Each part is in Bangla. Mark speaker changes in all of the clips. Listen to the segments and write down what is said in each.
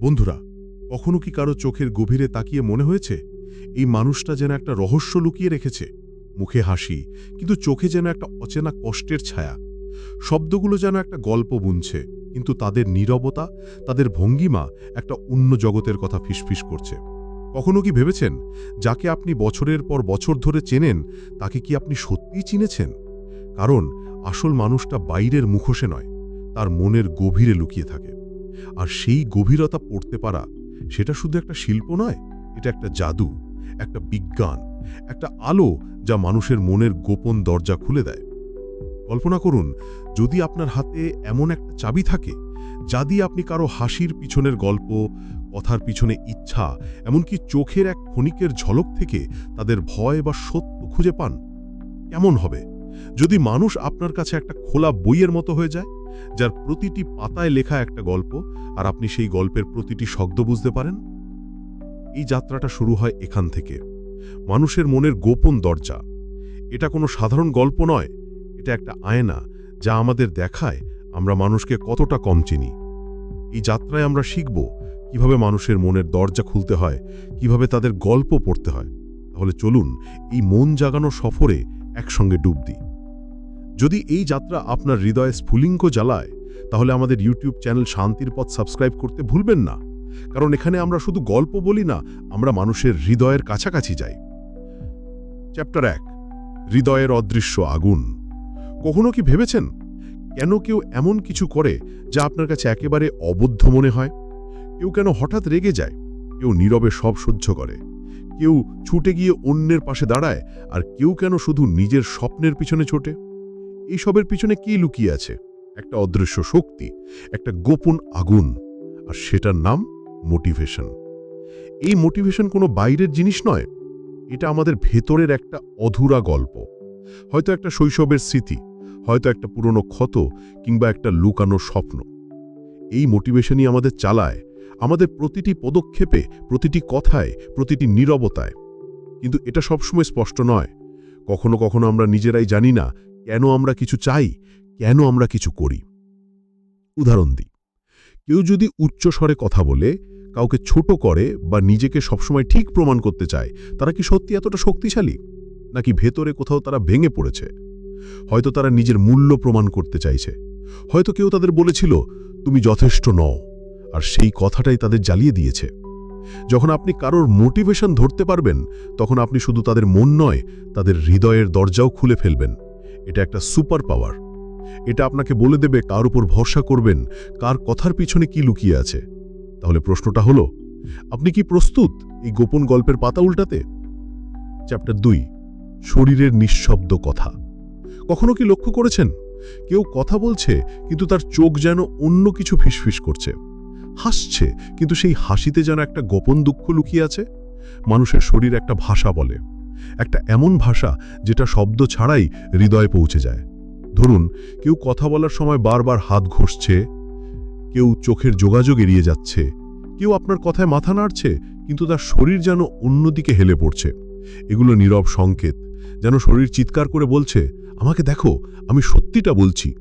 Speaker 1: বন্ধুরা, কখনো কি কারও চোখের গভীরে তাকিয়ে মনে হয়েছে, এই মানুষটা যেন একটা রহস্য লুকিয়ে রেখেছে? মুখে হাসি, কিন্তু চোখে যেন একটা অচেনা কষ্টের ছায়া। শব্দগুলো যেন একটা গল্প বুনছে, কিন্তু তাদের নীরবতা, তাদের ভঙ্গিমা একটা অন্য জগতের কথা ফিসফিস করছে। কখনো কি ভেবেছেন, যাকে আপনি বছরের পর বছর ধরে চেনেন, তাকে কি আপনি সত্যিই চিনেছেন? কারণ আসল মানুষটা বাইরের মুখোশে নয়, তার মনের গভীরে লুকিয়ে থাকে। আর সেই গভীরতা পড়তে পারা, সেটা শুধু একটা শিল্প নয়, এটা একটা জাদু, একটা বিজ্ঞান, একটা আলো যা মানুষের মনের গোপন দরজা খুলে দেয়। কল্পনা করুন, যদি আপনার হাতে এমন একটা চাবি থাকে, যা দিয়ে আপনি কারও হাসির পিছনের গল্প, কথার পিছনে ইচ্ছা, এমনকি চোখের এক ক্ষণিকের ঝলক থেকে তাদের ভয় বা সত্য খুঁজে পান, কেমন হবে? যদি মানুষ আপনার কাছে একটা খোলা বইয়ের মতো হয়ে যায় যার প্রতিটি পাতায় লেখা একটা গল্প, আর আপনি সেই গল্পের প্রতিটি শব্দ বুঝতে পারেন? এই যাত্রাটা শুরু হয় এখান থেকে। মানুষের মনের গোপন দরজা। এটা কোনো সাধারণ গল্প নয়, এটা একটা আয়না যা আমাদের দেখায় আমরা মানুষকে কতটা কম চিনি। এই যাত্রায় আমরা শিখব কীভাবে মানুষের মনের দরজা খুলতে হয়, কীভাবে তাদের গল্প পড়তে হয়। তাহলে চলুন এই মন জাগানো সফরে একসঙ্গে ডুব দিই। যদি এই যাত্রা আপনার হৃদয়ে স্ফুলিঙ্গ জ্বালায়, তাহলে আমাদের ইউটিউব চ্যানেল শান্তির পথ সাবস্ক্রাইব করতে ভুলবেন না। কারণ এখানে আমরা শুধু গল্প বলি না, আমরা মানুষের হৃদয়ের কাছাকাছি যাই। চ্যাপ্টার এক, হৃদয়ের অদৃশ্য আগুন। কখনো কি ভেবেছেন? কেন কেউ এমন কিছু করে যা আপনার কাছে একেবারে অবদ্ধ মনে হয়? কেউ কেন হঠাৎ রেগে যায়? কেউ নীরবে সব সহ্য করে। কেউ ছুটে গিয়ে অন্যের পাশে দাঁড়ায়, আর কেউ কেন শুধু নিজের স্বপ্নের পিছনে ছোটে? এইসবের পিছনে কি লুকিয়ে আছে? একটা অদৃশ্য শক্তি, একটা গোপন আগুন, আর সেটার নাম মোটিভেশন এই মোটিভেশন কোনো বাইরের জিনিস নয়, এটা আমাদের ভেতরের একটা অধুরা গল্প। হয়তো একটা শৈশবের স্মৃতি, হয়তো একটা পুরনো ক্ষত, কিংবা একটা লুকানো স্বপ্ন। এই মোটিভেশনই আমাদের চালায়, আমাদের প্রতিটি পদক্ষেপে, প্রতিটি কথায়, প্রতিটি নীরবতায়। কিন্তু এটা সবসময় স্পষ্ট নয়। কখনো কখনো আমরা নিজেরাই জানি না কেন আমরা কিছু চাই? কেন আমরা কিছু করি? উদাহরণ দিই। কেউ যদি উচ্চস্বরে কথা বলে, কাউকে ছোট করে বা নিজেকে সবসময় ঠিক প্রমাণ করতে চায়, তারা কি সত্যি এতটা শক্তিশালী? নাকি ভেতরে কোথাও তারা ভেঙে পড়েছে? হয়তো তারা নিজের মূল্য প্রমাণ করতে চাইছে। হয়তো কেউ তাদের বলেছিল, তুমি যথেষ্ট নও। আর সেই কথাটাই তাদের জ্বালিয়ে দিয়েছে। যখন আপনি কারোর মোটিভেশন ধরতে পারবেন, তখন আপনি শুধু তাদের মন নয়, তাদের হৃদয়ের দরজাও খুলে ফেলবেন। এটা একটা সুপার পাওয়ার। এটা আপনাকে বলে দেবে কার উপর ভরসা করবেন, কার কথার পিছনে কি লুকিয়ে আছে। তাহলে প্রশ্নটা হলো, আপনি কি প্রস্তুত এই গোপন গল্পের পাতা উল্টাতে? চ্যাপ্টার দুই, শরীরের নিঃশব্দ কথা। কখনো কি লক্ষ্য করেছেন? কেউ কথা বলছে, কিন্তু তার চোখ যেন অন্য কিছু ফিসফিস করছে। হাসছে, কিন্তু সেই হাসিতে যেন একটা গোপন দুঃখ লুকিয়ে আছে। মানুষের শরীর একটা ভাষা বলে। একটা এমন ভাষা যেটা শব্দ ছাড়াই হৃদয়ে পৌঁছে যায়। ধরুন, কেউ কথা বলার সময় বারবার হাত ঘষছে, কেউ চোখের যোগাযোগ এড়িয়ে যাচ্ছে, কেউ আপনার কথায় মাথা নাড়ছে, কিন্তু তার শরীর যেন অন্যদিকে হেলে পড়ছে। এগুলো নীরব সংকেত, যেন শরীর চিৎকার করে বলছে, আমাকে দেখো, আমি সত্যিটা বলছি।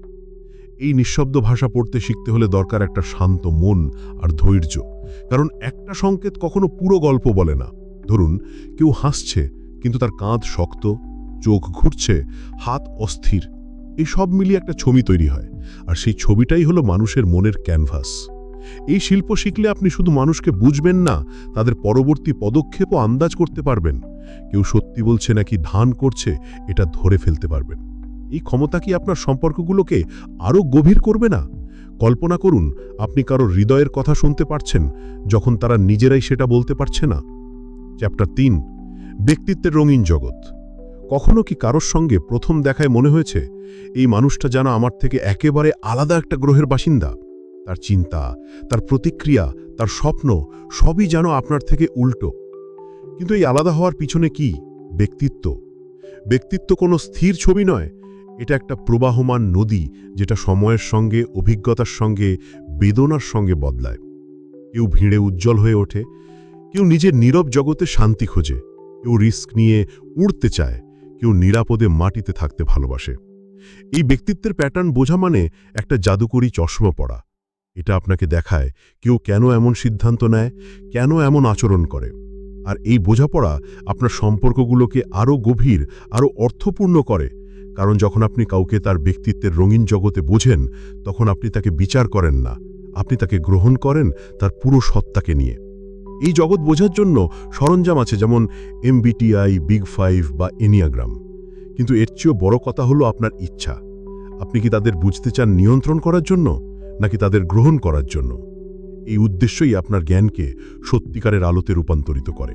Speaker 1: এই নিঃশব্দ ভাষা পড়তে শিখতে হলে দরকার একটা শান্ত মন আর ধৈর্য। কারণ একটা সংকেত কখনো পুরো গল্প বলে না। ধরুন, কেউ হাসছে কিন্তু তার কাঁধ শক্ত, চোখ ঘুরছে, হাত অস্থির। এই সব মিলিয়ে একটা ছবি তৈরি হয়, আর সেই ছবিটাই হলো মানুষের মনের ক্যানভাস। এই শিল্প শিখলে আপনি শুধু মানুষকে বুঝবেন না, তাদের পরবর্তী পদক্ষেপও আন্দাজ করতে পারবেন। কেউ সত্যি বলছে নাকি ধান করছে, এটা ধরে ফেলতে পারবেন। এই ক্ষমতা কি আপনার সম্পর্কগুলোকে আরও গভীর করবে না? কল্পনা করুন, আপনি কারও হৃদয়ের কথা শুনতে পারছেন, যখন তারা নিজেরাই সেটা বলতে পারছে না। চ্যাপ্টার তিন ব্যক্তিত্বের রঙিন জগৎ। কখনো কি কারোর সঙ্গে প্রথম দেখায় মনে হয়েছে, এই মানুষটা যেন আমার থেকে একেবারে আলাদা একটা গ্রহের বাসিন্দা? তার চিন্তা, তার প্রতিক্রিয়া, তার স্বপ্ন সবই যেন আপনার থেকে উল্টো। কিন্তু এই আলাদা হওয়ার পিছনে কি? ব্যক্তিত্ব। ব্যক্তিত্ব কোনো স্থির ছবি নয়, এটা একটা প্রবাহমান নদী যেটা সময়ের সঙ্গে, অভিজ্ঞতার সঙ্গে, বেদনার সঙ্গে বদলায়। কেউ ভিড়ে উজ্জ্বল হয়ে ওঠে, কেউ নিজের নীরব জগতে শান্তি খোঁজে। কেউ রিস্ক নিয়ে উড়তে চায়, কেউ নিরাপদে মাটিতে থাকতে ভালোবাসে। এই ব্যক্তিত্বের প্যাটার্ন বোঝা মানে একটা জাদুকরী চশমা পড়া এটা আপনাকে দেখায় কেউ কেন এমন সিদ্ধান্ত নেয়, কেন এমন আচরণ করে। আর এই বোঝাপড়া আপনার সম্পর্কগুলোকে আরও গভীর, আরও অর্থপূর্ণ করে। কারণ যখন আপনি কাউকে তার ব্যক্তিত্বের রঙিন জগতে বোঝেন, তখন আপনি তাকে বিচার করেন না। আপনি তাকে গ্রহণ করেন তার পুরো সত্তাকে নিয়ে। এই জগৎ বোঝার জন্য সরঞ্জাম আছে যেমন এমবিটিআই বিগ ফাইভ বা এনিয়াগ্রাম কিন্তু এর চেয়েও বড় কথা হলো আপনার ইচ্ছা। আপনি কি তাদের বুঝতে চান নিয়ন্ত্রণ করার জন্য, নাকি তাদের গ্রহণ করার জন্য? এই উদ্দেশ্যই আপনার জ্ঞানকে সত্যিকারের আলোতে রূপান্তরিত করে।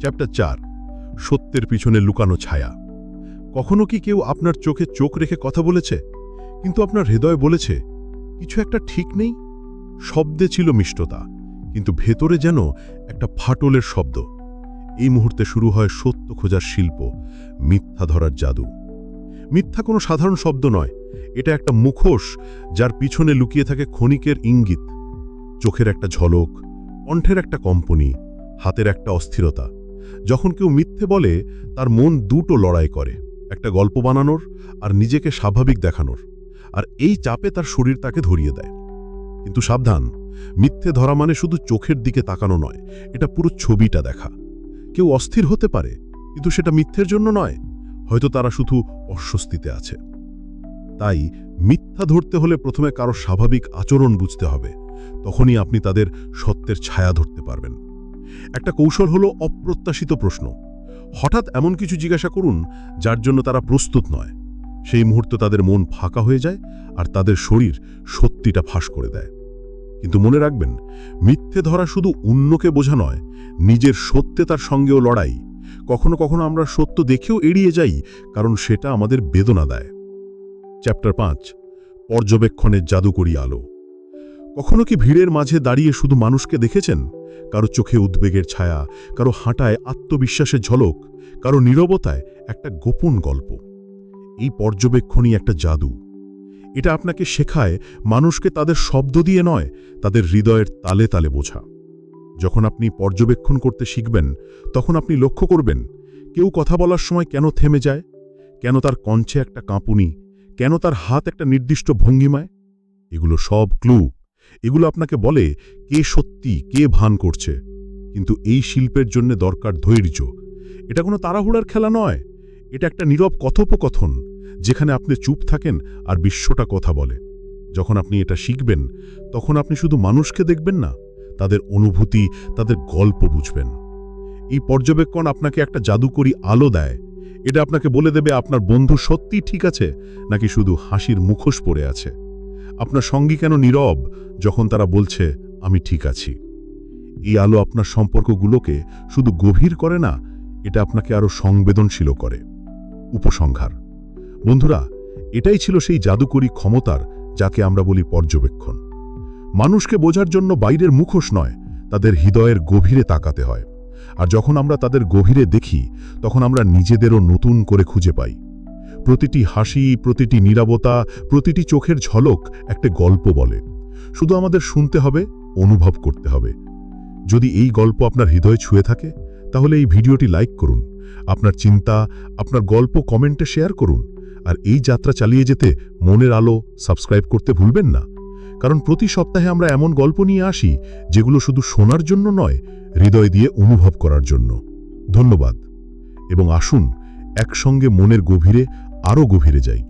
Speaker 1: চ্যাপ্টার চার, সত্যের পিছনে লুকানো ছায়া। কখনো কি কেউ আপনার চোখে চোখ রেখে কথা বলেছে? কিন্তু আপনার হৃদয় বলেছে, কিছু একটা ঠিক নেই? শব্দে ছিল মিষ্টতা। কিন্তু ভেতরে যেন একটা ফাটলের শব্দ। এই মুহূর্তে শুরু হয় সত্য খোঁজার শিল্প, মিথ্যা ধরার জাদু। মিথ্যা কোনো সাধারণ শব্দ নয়, এটা একটা মুখোশ যার পিছনে লুকিয়ে থাকে ক্ষণিকের ইঙ্গিত। চোখের একটা ঝলক, কণ্ঠের একটা কম্পনি, হাতের একটা অস্থিরতা। যখন কেউ মিথ্যে বলে, তার মন দুটো লড়াই করে, একটা গল্প বানানোর আর নিজেকে স্বাভাবিক দেখানোর। আর এই চাপে তার শরীর তাকে ধরিয়ে দেয়। কিন্তু সাবধান মিথ্যে ধরা মানে শুধু চোখের দিকে তাকানো নয়, এটা পুরো ছবিটা দেখা। কেউ অস্থির হতে পারে, কিন্তু সেটা মিথ্যের জন্য নয়, হয়তো তারা শুধু অস্বস্তিতে আছে। তাই মিথ্যা ধরতে হলে প্রথমে কারও স্বাভাবিক আচরণ বুঝতে হবে, তখনই আপনি তাদের সত্যের ছায়া ধরতে পারবেন। একটা কৌশল হলো অপ্রত্যাশিত প্রশ্ন। হঠাৎ এমন কিছু জিজ্ঞাসা করুন, যার জন্য তারা প্রস্তুত নয়। সেই মুহূর্তে তাদের মন ফাঁকা হয়ে যায় আর তাদের শরীর সত্যিটা ফাঁস করে দেয়। কিন্তু মনে রাখবেন, মিথ্যে ধরা শুধু অন্যকে বোঝা নয়, নিজের সত্যে তার সঙ্গেও লড়াই। কখনো কখনো আমরা সত্য দেখেও এড়িয়ে যাই, কারণ সেটা আমাদের বেদনা দেয়। চ্যাপ্টার পাঁচ, পর্যবেক্ষণের জাদুকরী আলো। কখনো কি ভিড়ের মাঝে দাঁড়িয়ে শুধু মানুষকে দেখেছেন? কারও চোখে উদ্বেগের ছায়া, কারও হাঁটায় আত্মবিশ্বাসের ঝলক, কারও নীরবতায় একটা গোপন গল্প। এই পর্যবেক্ষণই একটা জাদু। এটা আপনাকে শেখায় মানুষকে তাদের শব্দ দিয়ে নয়, তাদের হৃদয়ের তালে তালে বোঝা। যখন আপনি পর্যবেক্ষণ করতে শিখবেন, তখন আপনি লক্ষ্য করবেন, কেউ কথা বলার সময় কেন থেমে যায়? কেন তার কঞ্চে একটা কাঁপুনি? কেন তার হাত একটা নির্দিষ্ট ভঙ্গিমায়? এগুলো সব ক্লু। এগুলো আপনাকে বলে কে সত্যি, কে ভান করছে। কিন্তু এই শিল্পের জন্য দরকার ধৈর্য। এটা কোনো তাড়াহুড়ার খেলা নয়। এটা একটা নীরব কথোপকথন। যেখানে আপনি চুপ থাকেন আর বিশ্বটা কথা বলে। যখন আপনি এটা শিখবেন, তখন আপনি শুধু মানুষকে দেখবেন না, তাদের অনুভূতি, তাদের গল্প বুঝবেন। এই পর্যবেক্ষণ আপনাকে একটা জাদুকরী আলো দেয়। এটা আপনাকে বলে দেবে, আপনার বন্ধু সত্যি ঠিক আছে, নাকি শুধু হাসির মুখোশ পড়ে আছে? আপনার সঙ্গী কেন নীরব, যখন তারা বলছে, আমি ঠিক আছি? এই আলো আপনার সম্পর্কগুলোকে শুধু গভীর করে না, এটা আপনাকে আরও সংবেদনশীল করে। উপসংহার। বন্ধুরা, এটাই ছিল সেই জাদুকরী ক্ষমতার, যাকে আমরা বলি পর্যবেক্ষণ। মানুষকে বোঝার জন্য বাইরের মুখোশ নয়, তাদের হৃদয়ের গভীরে তাকাতে হয়। আর যখন আমরা তাদের গভীরে দেখি, তখন আমরা নিজেদেরও নতুন করে খুঁজে পাই। প্রতিটি হাসি, প্রতিটি নীরবতা, প্রতিটি চোখের ঝলক একটা গল্প বলে। শুধু আমাদের শুনতে হবে, অনুভব করতে হবে। যদি এই গল্প আপনার হৃদয়ে ছুঁয়ে থাকে, তাহলে এই ভিডিওটি লাইক করুন। আপনার চিন্তা, আপনার গল্প কমেন্টে শেয়ার করুন। আর এই যাত্রা চালিয়ে যেতে মনের আলো সাবস্ক্রাইব করতে ভুলবেন না। কারণ প্রতি সপ্তাহে আমরা এমন গল্প নিয়ে আসি, যেগুলো শুধু শোনার জন্য নয়, হৃদয় দিয়ে অনুভব করার জন্য। ধন্যবাদ। এবং আসুন, একসঙ্গে মনের গভীরে আরও গভীরে যাই।